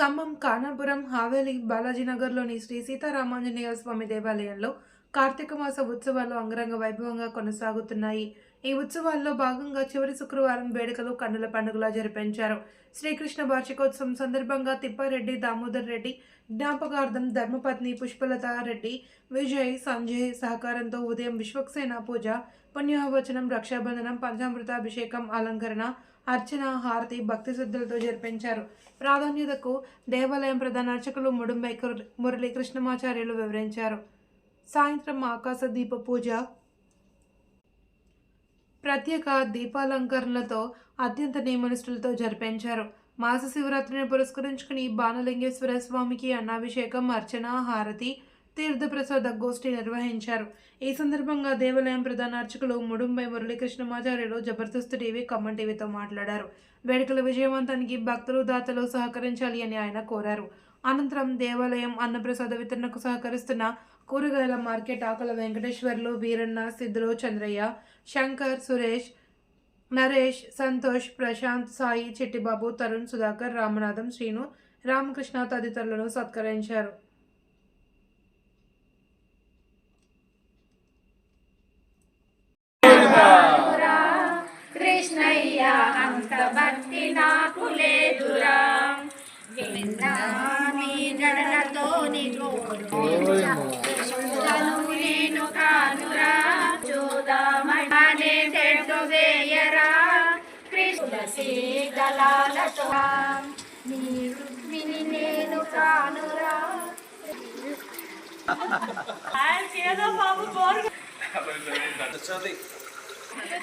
ఖమ్మం కానాపురం హావేలి బాలాజీనగర్లోని శ్రీ సీతారామాంజనేయ స్వామి దేవాలయంలో కార్తీక మాస ఉత్సవాలు అంగరంగ వైభవంగా కొనసాగుతున్నాయి. ఈ ఉత్సవాల్లో భాగంగా చివరి శుక్రవారం వేడుకలు కన్నుల పండుగలా జరిపించారు. శ్రీకృష్ణ వార్షికోత్సవం సందర్భంగా తిప్పారెడ్డి దామోదర్ రెడ్డి జ్ఞాపకార్థం ధర్మపత్ని పుష్పలత రెడ్డి విజయ్ సంజయ్ సహకారంతో ఉదయం విశ్వక్సేన పూజ పుణ్యవచనం రక్షాబంధనం పంచామృతాభిషేకం అలంకరణ అర్చన హారతి భక్తి శ్రద్ధలతో జరిపించారు. ప్రాధాన్యతకు దేవాలయం ప్రధాన అర్చకులు ముడుంబై మురళీ కృష్ణమాచార్యులు వివరించారు. సాయంత్రం ఆకాశ దీప పూజ. ప్రత్యేక దీపాలంకరణలతో అత్యంత నియమనిష్ఠులతో జరిపించారు. మాస శివరాత్రిని పురస్కరించుకుని బాణలింగేశ్వర స్వామికి అన్నాభిషేకం అర్చన హారతి తీర్థప్రసాద గోష్ఠి నిర్వహించారు. ఈ సందర్భంగా దేవాలయం ప్రధాన అర్చకులు ముడుంబై మురళీకృష్ణమాచార్యులు జబర్దస్త్ టీవీ ఖమ్మం టీవీతో మాట్లాడారు. వేడుకల విజయవంతానికి భక్తులు దాతలు సహకరించాలి అని ఆయన కోరారు. అనంతరం దేవాలయం అన్నప్రసాద వితరణకు సహకరిస్తున్న కూరగాయల మార్కెట్ ఆకుల వెంకటేశ్వర్లు వీరన్న సిద్ధులు చంద్రయ్య శంకర్ సురేష్ నరేష్ సంతోష్ ప్రశాంత్ సాయి చెట్టిబాబు తరుణ్ సుధాకర్ రామనాథం శ్రీను రామకృష్ణ తదితరులను సత్కరించారు. నాకు లేదురా విన్నా మీ జడలతో నేను కానురా చూదామనే చెట్టు వేయరా. కృష్ణ దళాలతో. నీ రుక్మిణి నేను కానురా. ఏదో బాబు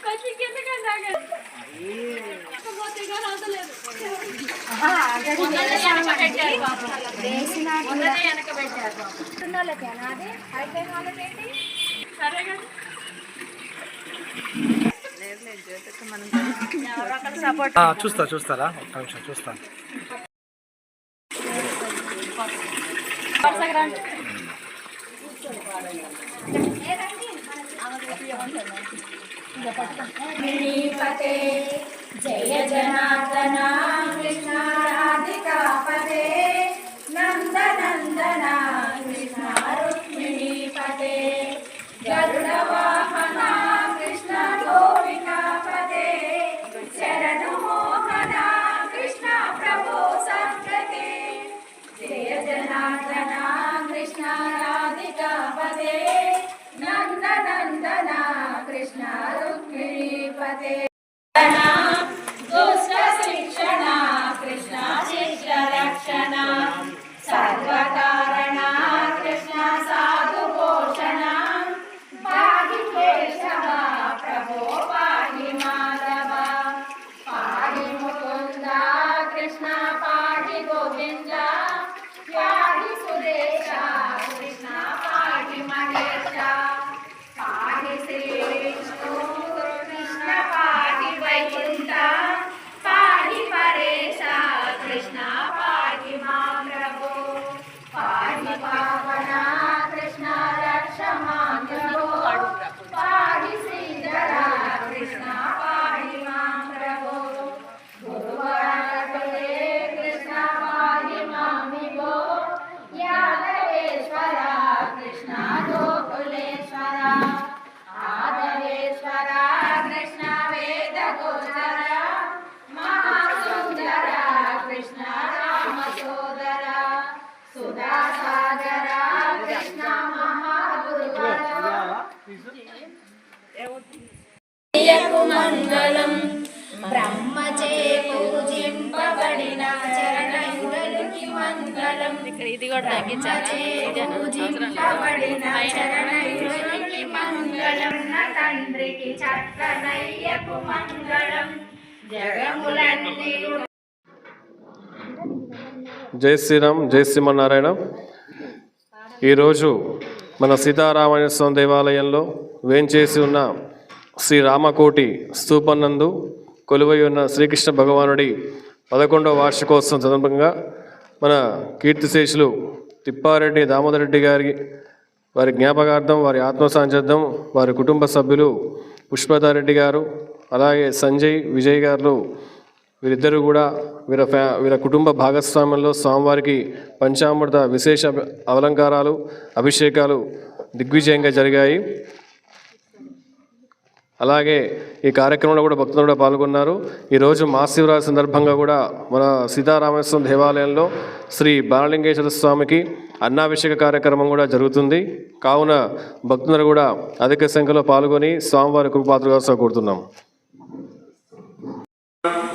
కొంచెం కిందకి చూస్తా చూస్తా. చూస్తారా ఒక్క నిమిషం చూస్తా జయ జనార్దన కృష్ణ రాధికాపతే నందనందన. మంగళం బ్రహ్మచే పూజింపబడిన మంగళం ఇది కూడా తగ్గించాలి పూజింపబడిన మంగళం నా తండ్రికి చక్కనయ్యకు మంగళం. జగములన్నీ జై శ్రీరామ్ జై శ్రీమన్నారాయణ. ఈరోజు మన సీతారామయ్య స్వామి దేవాలయంలో వేంచేసి ఉన్న శ్రీ రామకోటి కొలువై ఉన్న శ్రీకృష్ణ భగవానుడి పదకొండవ వార్షికోత్సవం సందర్భంగా మన కీర్తిశేషులు తిప్పారెడ్డి దామోదర్ రెడ్డి గారి వారి జ్ఞాపకార్థం వారి ఆత్మసాంచర్థం వారి కుటుంబ సభ్యులు పుష్పతారెడ్డి గారు అలాగే సంజయ్ విజయ్ గారు వీరిద్దరూ కూడా వీర ఫ్యా వీర కుటుంబ భాగస్వామ్యంలో స్వామివారికి పంచామృత విశేష అలంకారాలు అభిషేకాలు దిగ్విజయంగా జరిగాయి. అలాగే ఈ కార్యక్రమంలో కూడా భక్తులు కూడా పాల్గొన్నారు. ఈరోజు మహాశివరాత్రి సందర్భంగా కూడా మన సీతారామేశ్వరం దేవాలయంలో శ్రీ బాలలింగేశ్వర స్వామికి అన్నాభిషేక కార్యక్రమం కూడా జరుగుతుంది. కావున భక్తులందరూ కూడా అధిక సంఖ్యలో పాల్గొని స్వామివారి కృపాత్రుగా కోరుతున్నాం.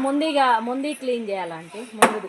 ముందుగా ముందు క్లీన్ చేయాలంటే ముందు.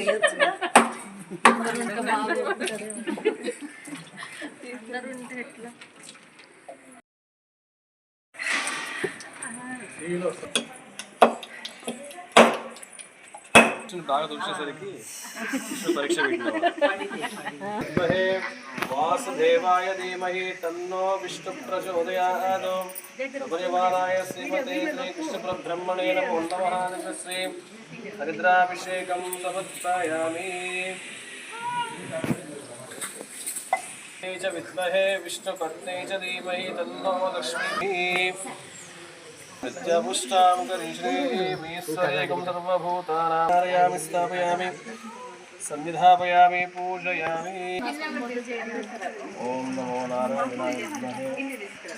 చూసారా రాలే నువ్వు కూర్చుని బాగా చూసేసరికి పరీక్ష పెట్టినే వాసుదేవాయ ధీమహి తన్నో విష్ణు ప్రచోదయాద్ శబరివారాయ శ్రీమతే శ్రీకృష్ణ బ్రహ్మణే నమో నమః శ్రీ హరిద్రాభిషేకం సమర్పయామి విద్మహే విష్ణుపత్నే చ తన్నో లక్ష్మీ. करिष्णीमीश्वरेकं स्थापयामि सन्निधापयामि नमो नारायणाय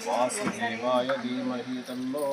वासुदेवाय धीमहि तन्नो।